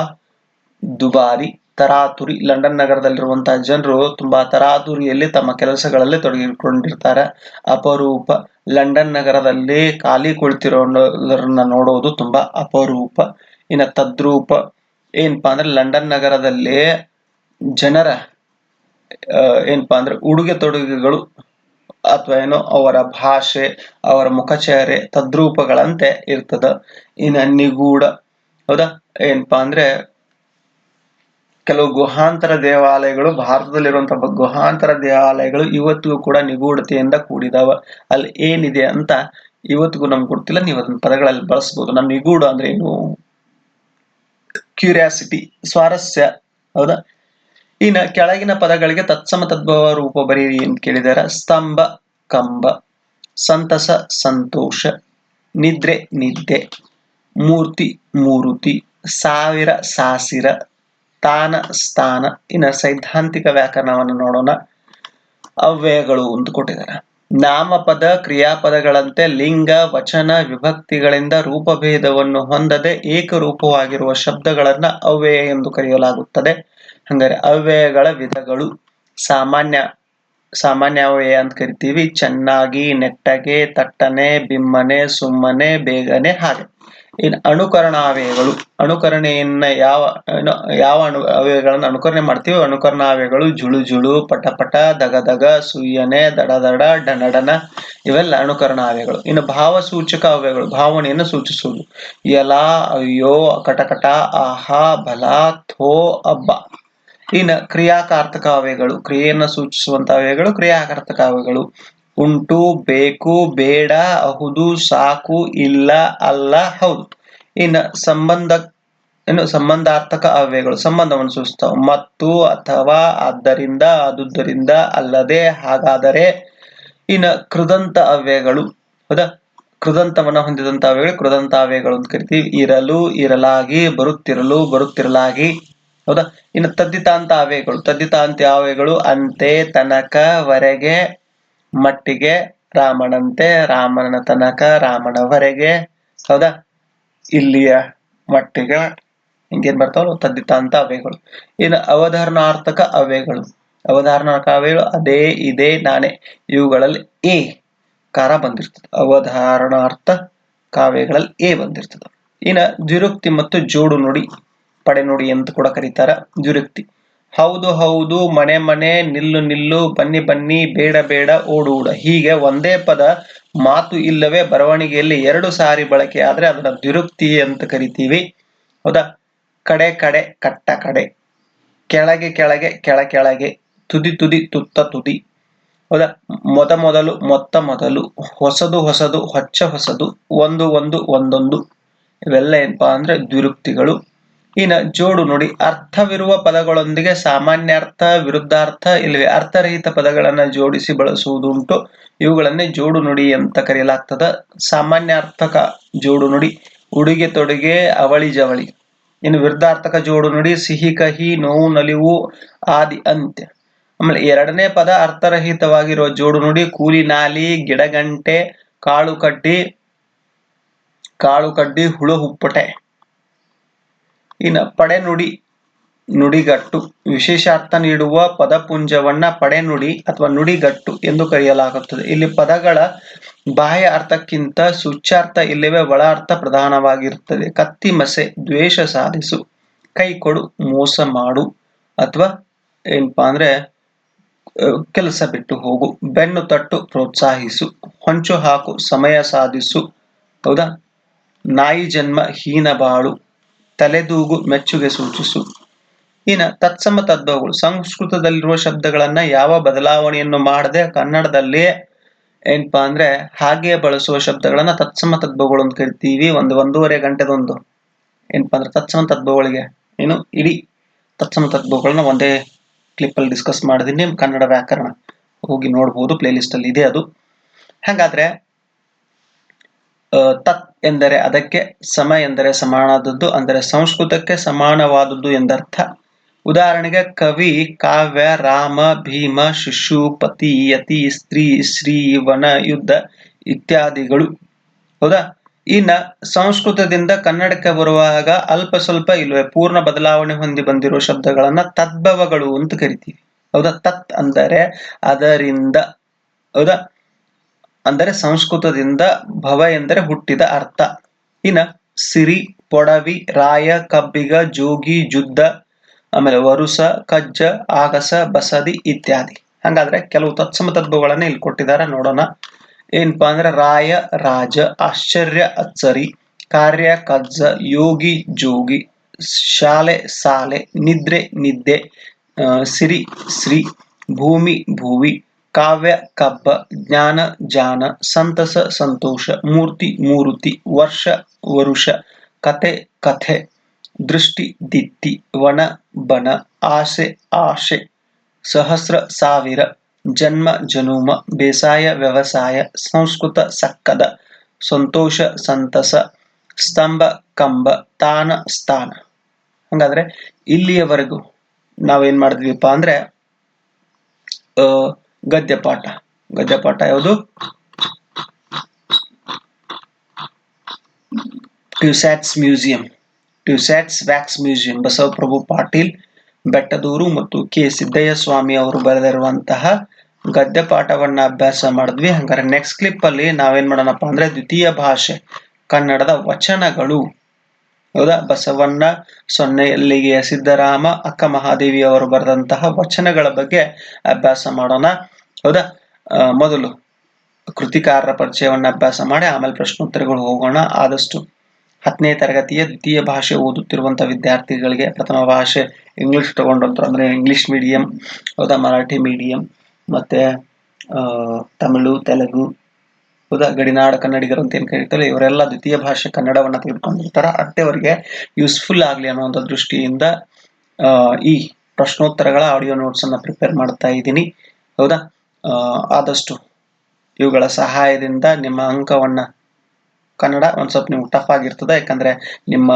ದುಬಾರಿ. ತರಾತುರಿ, ಲಂಡನ್ ನಗರದಲ್ಲಿರುವಂತಹ ಜನರು ತುಂಬಾ ತರಾತುರಿಯಲ್ಲಿ ತಮ್ಮ ಕೆಲಸಗಳಲ್ಲಿ ತೊಡಗಿಕೊಂಡಿರ್ತಾರೆ. ಅಪರೂಪ, ಲಂಡನ್ ನಗರದಲ್ಲಿ ಖಾಲಿ ಕುಳಿತಿರೋದನ್ನ ನೋಡೋದು ತುಂಬಾ ಅಪರೂಪ. ಇನ್ನು ತದ್ರೂಪ ಏನಪ್ಪಾ ಅಂದ್ರೆ ಲಂಡನ್ ನಗರದಲ್ಲಿ ಜನರ ಏನಪ್ಪಾ ಅಂದ್ರೆ ಉಡುಗೆ ತೊಡುಗೆಗಳು ಅಥವಾ ಏನೋ ಅವರ ಭಾಷೆ, ಅವರ ಮುಖಚಹರೆ ತದ್ರೂಪಗಳಂತೆ ಇರ್ತದ. ಇನ್ನ ನಿಗೂಢ ಹೌದಾ? ಏನಪ್ಪಾ ಅಂದ್ರೆ ಕೆಲವು ಗುಹಾಂತರ ದೇವಾಲಯಗಳು ಭಾರತದಲ್ಲಿರುವಂತ ಗುಹಾಂತರ ದೇವಾಲಯಗಳು ಇವತ್ತಿಗೂ ಕೂಡ ನಿಗೂಢತೆಯಿಂದ ಕೂಡಿದಾವ. ಅಲ್ಲಿ ಏನಿದೆ ಅಂತ ಇವತ್ತಿಗೂ ನಮ್ಗೆ ಗೊತ್ತಿಲ್ಲ. ನೀವು ಅದನ್ನ ಪದಗಳಲ್ಲಿ ಬಳಸ್ಬೋದು. ನಮ್ ನಿಗೂಢ ಅಂದ್ರೆ ಏನು? ಕ್ಯೂರಿಯಾಸಿಟಿ ಸ್ವಾರಸ್ಯ. ಹೌದಾ? ಇನ್ನ ಕೆಳಗಿನ ಪದಗಳಿಗೆ ತತ್ಸಮ ತದ್ಭವ ರೂಪ ಬರೀರಿ ಅಂತ ಕೇಳಿದಾರ? ಸ್ತಂಭ, ಕಂಬ, ಸಂತಸ, ಸಂತೋಷ, ನಿದ್ರೆ, ನಿದ್ದೆ, ಮೂರ್ತಿ, ಮೂರುತಿ, ಸಾವಿರ, ಸಾಸಿರ, ತಾನ, ಸ್ಥಾನ. ಇನ್ನ ಸೈದ್ಧಾಂತಿಕ ವ್ಯಾಕರಣವನ್ನು ನೋಡೋಣ. ಅವ್ಯಯಗಳು ಅಂತ ಕೊಟ್ಟಿದ್ದಾರೆ ನಾಮಪದ, ಕ್ರಿಯಾಪದಗಳಂತೆ ಲಿಂಗ, ವಚನ, ವಿಭಕ್ತಿಗಳಿಂದ ರೂಪಭೇದವನ್ನು ಹೊಂದದೆ ಏಕರೂಪವಾಗಿರುವ ಶಬ್ದಗಳನ್ನು ಅವ್ಯಯ ಎಂದು ಕರೆಯಲಾಗುತ್ತದೆ. ಹಂಗಾರೆ ಅವ್ಯಯಗಳ ವಿಧಗಳು. ಸಾಮಾನ್ಯ ಸಾಮಾನ್ಯ ಅವ್ಯಯ ಅಂತ ಕರಿತೀವಿ. ಚೆನ್ನಾಗಿ, ನೆಟ್ಟಗೆ, ತಟ್ಟನೆ, ಬಿಮ್ಮನೆ, ಸುಮ್ಮನೆ, ಬೇಗನೆ, ಹಾಗೆ. ಇನ್ನು ಅನುಕರಣಾವ್ಯಯಗಳು. ಅನುಕರಣೆಯನ್ನ ಯಾವ ಯಾವ ಅಣು, ಅವ್ಯಯಗಳನ್ನ ಅನುಕರಣೆ ಮಾಡ್ತೀವಿ ಅನುಕರಣಾವ್ಯಯಗಳು, ಜುಳು ಜುಳು, ಪಟ ಪಟ, ದಗ ದಗ, ಸುಯ್ಯನೆ, ದಡ ದಡ ಡನಡನ ಇವೆಲ್ಲ ಅನುಕರಣಾವ್ಯಯಗಳು. ಇನ್ನು ಭಾವಸೂಚಕ ಅವ್ಯಯಗಳು, ಭಾವನೆಯನ್ನು ಸೂಚಿಸುವುದು. ಎಲ ಅಯ್ಯೋ, ಕಟಕಟ, ಆಹಾ, ಬಲ, ಥೋ, ಅಬ್ಬ. ಇನ್ನು ಕ್ರಿಯಾಕಾರ್ತಕ ಅವ್ಯಯಗಳು ಕ್ರಿಯೆಯನ್ನು ಸೂಚಿಸುವಂತ ಅವ್ಯಯಗಳು ಕ್ರಿಯಾಕಾರ್ತಕ ಅವ್ಯಯಗಳು ಉಂಟು, ಬೇಕು, ಬೇಡ, ಅಹುದು, ಸಾಕು, ಇಲ್ಲ, ಅಲ್ಲ, ಹೌದು. ಇನ್ನು ಸಂಬಂಧ ಏನು ಸಂಬಂಧಾರ್ಥಕ ಅವ್ಯಯಗಳು, ಸಂಬಂಧವನ್ನು ಸೂಚಿಸ್ತಾವ. ಮತ್ತು, ಅಥವಾ, ಆದ್ದರಿಂದ ಅದುದರಿಂದ ಅಲ್ಲದೆ, ಹಾಗಾದರೆ. ಇನ್ನು ಕೃದಂತ ಅವ್ಯಗಳು ಹೌದಾ? ಕೃದಂತವನ್ನ ಹೊಂದಿದಂತ ಅವ್ಯಗಳು ಕೃದಂತ ಅವ್ಯಗಳು ಅಂತ ಕರಿತೀವಿ. ಇರಲು, ಇರಲಾಗಿ, ಬರುತ್ತಿರಲು, ಬರುತ್ತಿರಲಾಗಿ. ಹೌದಾ? ಇನ್ನು ತದ್ದಿತಾಂತ ಅವ್ಯಯಗಳು ತದ್ದಿತಾಂತ ಆವೇಗಳು ಅಂತೆ ತನಕ ವರೆಗೆ ಮಟ್ಟಿಗೆ ರಾಮನಂತೆ, ರಾಮನ ತನಕ ರಾಮನವರೆಗೆ ಹೌದಾ? ಇಲ್ಲಿಯ ಮಟ್ಟಿಗೆ ಹಿಂಗೇನ್ ಬರ್ತಾವಲ್ಲ ತದ್ದಿತಾಂತ ಅವ್ಯಯಗಳು ಇನ್ನು ಅವಧಾರಣಾರ್ಥಕ ಅವ್ಯಯಗಳು ಅವಧಾರಣಾರ್ಥಕ ಅವ್ಯಯಗಳು ಅದೇ, ಇದೇ, ನಾನೇ. ಇವುಗಳಲ್ಲಿ ಎ ಕಾರ ಬಂದಿರ್ತದೆ. ಅವಧಾರಣಾರ್ಥ ಕಾವ್ಯಗಳಲ್ಲಿ ಎ ಬಂದಿರ್ತದೆ. ಇನ್ನು ದ್ವಿರುಕ್ತಿ ಮತ್ತು ಜೋಡು ನುಡಿ. ಪಡೆ ನುಡಿ ಅಂತ ಕೂಡ ಕರೀತಾರ ದುರುಕ್ತಿ ಹೌದು ಹೌದು, ಮನೆ ಮನೆ, ನಿಲ್ಲು ನಿಲ್ಲು, ಬನ್ನಿ ಬನ್ನಿ, ಬೇಡ ಬೇಡ, ಓಡು ಓಡ. ಹೀಗೆ ಒಂದೇ ಪದ ಮಾತು ಇಲ್ಲವೇ ಬರವಣಿಗೆಯಲ್ಲಿ ಎರಡು ಸಾರಿ ಬಳಕೆ ಆದ್ರೆ ಅದನ್ನ ದ್ವಿರುಕ್ತಿ ಅಂತ ಕರಿತೀವಿ. ಹೌದಾ? ಕಡೆ ಕಡೆ, ಕಟ್ಟ ಕಡೆ. ಕೆಳಗೆ ಕೆಳಗೆ, ಕೆಳ ಕೆಳಗೆ. ತುದಿ ತುದಿ, ತುತ್ತ ತುದಿ. ಹೌದಾ? ಮೊದ ಮೊದಲು, ಮೊತ್ತ ಮೊದಲು. ಹೊಸದು ಹೊಸದು, ಹೊಚ್ಚ ಹೊಸದು, ಒಂದು ಒಂದು, ಒಂದೊಂದು. ಇವೆಲ್ಲ ಏನಪ್ಪಾ ಅಂದ್ರೆ ದ್ವಿರುಕ್ತಿಗಳು ಇನ್ನು ಜೋಡು ನೋಡಿ. ಅರ್ಥವಿರುವ ಪದಗಳೊಂದಿಗೆ ಸಾಮಾನ್ಯಾರ್ಥ, ವಿರುದ್ಧಾರ್ಥ, ಇಲ್ಲವೇ ಅರ್ಥರಹಿತ ಪದಗಳನ್ನ ಜೋಡಿಸಿ ಬಳಸುವುದುಂಟು. ಇವುಗಳನ್ನೇ ಜೋಡು ನುಡಿ ಅಂತ ಕರೆಯಲಾಗ್ತದ. ಸಾಮಾನ್ಯಾರ್ಥಕ ಜೋಡು ನುಡಿ, ಉಡುಗೆ ತೊಡುಗೆ, ಅವಳಿ ಜವಳಿ. ಇನ್ನು ವಿರುದ್ಧಾರ್ಥಕ ಜೋಡು ನುಡಿ, ಸಿಹಿ, ಕಹಿ, ನೋವು, ನಲಿವು ಆದಿ ಅಂತ್ಯ. ಆಮೇಲೆ ಎರಡನೇ ಪದ ಅರ್ಥರಹಿತವಾಗಿರುವ ಜೋಡು ನುಡಿ, ಕೂಲಿ, ನಾಲಿ, ಗಿಡಗಂಟೆ, ಕಾಳು ಕಡ್ಡಿ ಕಾಳು ಕಡ್ಡಿ, ಹುಳು, ಹುಪ್ಪಟೆ. ಇನ್ನು ಪಡೆನುಡಿ ನುಡಿಗಟ್ಟು, ವಿಶೇಷಾರ್ಥ ನೀಡುವ ಪದಪುಂಜವನ್ನ ಪಡೆನುಡಿ ಅಥವಾ ನುಡಿಗಟ್ಟು ಎಂದು ಕರೆಯಲಾಗುತ್ತದೆ. ಇಲ್ಲಿ ಪದಗಳ ಬಾಹ್ಯ ಅರ್ಥಕ್ಕಿಂತ ಸೂಚ್ಯಾರ್ಥ ಇಲ್ಲವೇ ಒಳ ಅರ್ಥ ಪ್ರಧಾನವಾಗಿರುತ್ತದೆ. ಕತ್ತಿ, ಮಸೆ, ದ್ವೇಷ ಸಾಧಿಸು, ಕೈ ಕೊಡು, ಮೋಸ ಮಾಡು ಅಥವಾ ಏನಪ್ಪಾ ಅಂದ್ರೆ ಕೆಲಸ ಬಿಟ್ಟು ಹೋಗು, ಬೆನ್ನು ತಟ್ಟು, ಪ್ರೋತ್ಸಾಹಿಸು, ಹೊಂಚು ಹಾಕು, ಸಮಯ ಸಾಧಿಸು, ಹೌದಾ? ನಾಯಿ ಜನ್ಮ ಹೀನ ಬಾಳು ತಲೆದೂಗು ಮೆಚ್ಚುಗೆ ಸೂಚಿಸು. ಇನ್ನು ತತ್ಸಮ ತದ್ಭವಗಳು, ಸಂಸ್ಕೃತದಲ್ಲಿರುವ ಶಬ್ದಗಳನ್ನ ಯಾವ ಬದಲಾವಣೆಯನ್ನು ಮಾಡದೆ ಕನ್ನಡದಲ್ಲಿ ಏನಪ್ಪಾ ಅಂದ್ರೆ ಹಾಗೆ ಬಳಸುವ ಶಬ್ದಗಳನ್ನ ತತ್ಸಮ ತದ್ಭವಗಳು ಅಂತ ಕರಿತೀವಿ, ಒಂದು ಒಂದೂವರೆ ಗಂಟೆದೊಂದು ಏನಪ್ಪಾ ಅಂದ್ರೆ ತತ್ಸಮ ತದ್ಭವಗಳಿಗೆ ಏನು ಇಡೀ ತತ್ಸಮ ತದ್ಭವಗಳನ್ನ ಒಂದೇ ಕ್ಲಿಪ್ ಅಲ್ಲಿ ಡಿಸ್ಕಸ್ ಮಾಡಿದೀನಿ ಕನ್ನಡ ವ್ಯಾಕರಣ ಹೋಗಿ ನೋಡ್ಬೋದು ಪ್ಲೇ ಲಿಸ್ಟ್ ಅಲ್ಲಿ ಇದೆ ಅದು. ಹಾಗಾದ್ರೆ ತತ್ ಎಂದರೆ ಅದಕ್ಕೆ ಸಮ ಎಂದರೆ ಸಮಾನವಾದದ್ದು, ಅಂದರೆ ಸಂಸ್ಕೃತಕ್ಕೆ ಸಮಾನವಾದದ್ದು ಎಂದರ್ಥ. ಉದಾಹರಣೆಗೆ ಕವಿ, ಕಾವ್ಯ, ರಾಮ, ಭೀಮ, ಶಿಶು, ಪತಿ, ಯತಿ, ಸ್ತ್ರೀ ಶ್ರೀ ವನ ಯುದ್ಧ ಇತ್ಯಾದಿಗಳು. ಹೌದಾ? ಇನ್ನ ಸಂಸ್ಕೃತದಿಂದ ಕನ್ನಡಕ್ಕೆ ಬರುವಾಗ ಅಲ್ಪ ಸ್ವಲ್ಪ ಇಲ್ವೇ, ಪೂರ್ಣ ಬದಲಾವಣೆ ಹೊಂದಿ ಬಂದಿರುವ ಶಬ್ದಗಳನ್ನ ತದ್ಭವಗಳು ಅಂತ ಕರಿತೀವಿ. ಹೌದಾ? ತತ್ ಅಂದರೆ ಅದರಿಂದ. ಹೌದಾ? ಅಂದರೆ ಸಂಸ್ಕೃತದಿಂದ ಭವ ಎಂದರೆ ಹುಟ್ಟಿದ ಅರ್ಥ. ಇನ್ನ ಸಿರಿ, ಪೊಡವಿ, ರಾಯ, ಕಬ್ಬಿಗ, ಜೋಗಿ, ಜುದ್ದ, ಆಮೇಲೆ ವರುಸ, ಕಜ್ಜ, ಆಗಸ, ಬಸದಿ ಇತ್ಯಾದಿ. ಹಂಗಾದ್ರೆ ಕೆಲವು ತತ್ಸಮ ತತ್ವಗಳನ್ನ ಇಲ್ಲಿ ಕೊಟ್ಟಿದ್ದಾರೆ, ನೋಡೋಣ. ಏನಪ್ಪಾ ಅಂದ್ರೆ ರಾಯ, ರಾಜ, ಆಶ್ಚರ್ಯ, ಅಚ್ಚರಿ, ಕಾರ್ಯ, ಕಜ್ಜ, ಯೋಗಿ, ಜೋಗಿ, ಶಾಲೆ, ಸಾಲೆ, ನಿದ್ರೆ, ನಿದ್ದೆ ಸಿರಿ ಶ್ರೀ ಭೂಮಿ, ಭೂವಿ. ಕಾವ್ಯ, ಕಬ್ಬ, ಜ್ಞಾನ, ಜಾನ, ಸಂತಸ, ಸಂತೋಷ, ಮೂರ್ತಿ, ಮೂರುತಿ, ವರ್ಷ, ವರುಷ ಕತೆ ಕಥೆ, ದೃಷ್ಟಿ, ದಿತ್ತಿ, ವನ, ಬನ, ಆಸೆ, ಆಶೆ, ಸಹಸ್ರ, ಸಾವಿರ, ಜನ್ಮ, ಜನುಮ, ಬೇಸಾಯ, ವ್ಯವಸಾಯ, ಸಂಸ್ಕೃತ, ಸಕ್ಕದ, ಸಂತೋಷ, ಸಂತಸ, ಸ್ತಂಭ, ಕಂಬ, ತಾನ, ಸ್ಥಾನ. ಹಂಗಾದ್ರೆ ಇಲ್ಲಿಯವರೆಗೂ ನಾವೇನ್ ಮಾಡಿದ್ವಿಪ್ಪ ಅಂದ್ರೆ ಗದ್ಯಪಾಠ. ಗದ್ಯಪಾಠ ಯಾವುದು? Tussauds museum Tussauds wax museum Basavaprabhu Patil, Bettaduru ಮತ್ತು ಕೆ. ಸಿದ್ದಯ್ಯ ಸ್ವಾಮಿ ಅವರು ಬರೆದಿರುವಂತಹ ಗದ್ಯಪಾಠವನ್ನ ಅಭ್ಯಾಸ ಮಾಡಿದ್ವಿ. ಹಂಗಾರೆ ನೆಕ್ಸ್ಟ್ ಕ್ಲಿಪ್ ಅಲ್ಲಿ ನಾವೇನ್ ಮಾಡೋಣಪ್ಪ ಅಂದ್ರೆ ದ್ವಿತೀಯ ಭಾಷೆ ಕನ್ನಡದ ವಚನಗಳು. ಹೌದಾ? ಬಸವಣ್ಣ ಸೊನ್ನೆಯಲ್ಲಿಗೆ ಸಿದ್ದರಾಮ, ಅಕ್ಕ ಮಹಾದೇವಿ ಅವರು ಬರೆದಂತಹ ವಚನಗಳ ಬಗ್ಗೆ ಅಭ್ಯಾಸ ಮಾಡೋಣ. ಹೌದಾ? ಮೊದಲು ಕೃತಿಕಾರರ ಪರಿಚಯವನ್ನು ಅಭ್ಯಾಸ ಮಾಡಿ, ಆಮೇಲೆ ಪ್ರಶ್ನೋತ್ತರಗಳು ಹೋಗೋಣ. ಆದಷ್ಟು ಹತ್ತನೇ ತರಗತಿಯ ದ್ವಿತೀಯ ಭಾಷೆ ಓದುತ್ತಿರುವಂಥ ವಿದ್ಯಾರ್ಥಿಗಳಿಗೆ ಪ್ರಥಮ ಭಾಷೆ ಇಂಗ್ಲಿಷ್ ತಗೊಂಡಂತ ಅಂದ್ರೆ ಇಂಗ್ಲಿಷ್ ಮೀಡಿಯಂ ಹೌದಾ? ಮರಾಠಿ ಮೀಡಿಯಂ ಮತ್ತೆ ತಮಿಳು, ತೆಲುಗು ಹೌದಾ ಗಡಿನಾಡ ಕನ್ನಡಿಗರು ಅಂತ ಏನು ಕರೀತಾರೆ, ಇವರೆಲ್ಲ ದ್ವಿತೀಯ ಭಾಷೆ ಕನ್ನಡವನ್ನು ತೆಗೆದುಕೊಂಡಿರ್ತಾರ. ಅಂಥವರಿಗೆ ಯೂಸ್ಫುಲ್ ಆಗಲಿ ಅನ್ನುವಂಥ ದೃಷ್ಟಿಯಿಂದ ಈ ಪ್ರಶ್ನೋತ್ತರಗಳ ಆಡಿಯೋ ನೋಟ್ಸ್ ಅನ್ನ ಪ್ರಿಪೇರ್ ಮಾಡ್ತಾ ಇದ್ದೀನಿ. ಹೌದಾ? ಆದಷ್ಟು ಇವುಗಳ ಸಹಾಯದಿಂದ ನಿಮ್ಮ ಅಂಕವನ್ನ ಕನ್ನಡ ಒಂದು ಸ್ವಲ್ಪ ನಿಮ್ಗೆ ಟಫ್ ಆಗಿರ್ತದೆ. ಯಾಕಂದರೆ ನಿಮ್ಮ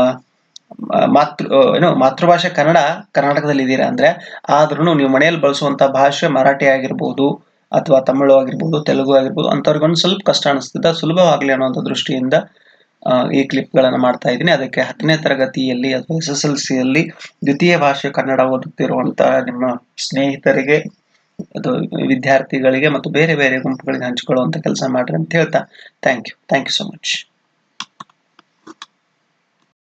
ಮಾತೃ ಏನು ಮಾತೃಭಾಷೆ ಕನ್ನಡ ಕರ್ನಾಟಕದಲ್ಲಿ ಇದ್ದೀರಾ ಅಂದರೆ ಆದ್ರೂ ನೀವು ಮನೆಯಲ್ಲಿ ಬಳಸುವಂತ ಭಾಷೆ ಮರಾಠಿ ಆಗಿರ್ಬೋದು ಅಥವಾ ತಮಿಳು ಆಗಿರ್ಬೋದು, ತೆಲುಗು ಆಗಿರ್ಬೋದು, ಅಂಥವ್ರಿಗೊಂದು ಸ್ವಲ್ಪ ಕಷ್ಟ ಅನಿಸ್ತದೆ. ಸುಲಭವಾಗ್ಲಿ ಅನ್ನೋಂಥ ದೃಷ್ಟಿಯಿಂದ ಈ ಕ್ಲಿಪ್ಗಳನ್ನು ಮಾಡ್ತಾ ಇದ್ದೀನಿ. ಅದಕ್ಕೆ ಹತ್ತನೇ ತರಗತಿಯಲ್ಲಿ ಅಥವಾ ಎಸ್ ಎಸ್ ಎಲ್ ಸಿಯಲ್ಲಿ ದ್ವಿತೀಯ ಭಾಷೆ ಕನ್ನಡ ಓದುತ್ತಿರುವಂತಹ ನಿಮ್ಮ ಸ್ನೇಹಿತರಿಗೆ, ಅದು ವಿದ್ಯಾರ್ಥಿಗಳಿಗೆ ಮತ್ತು ಬೇರೆ ಬೇರೆ ಗುಂಪುಗಳಿಗೆ ಹಂಚಿಕೊಳ್ಳುವಂತ ಕೆಲಸ ಮಾಡ್ರಿ ಅಂತ ಹೇಳ್ತಾ thank you thank you so much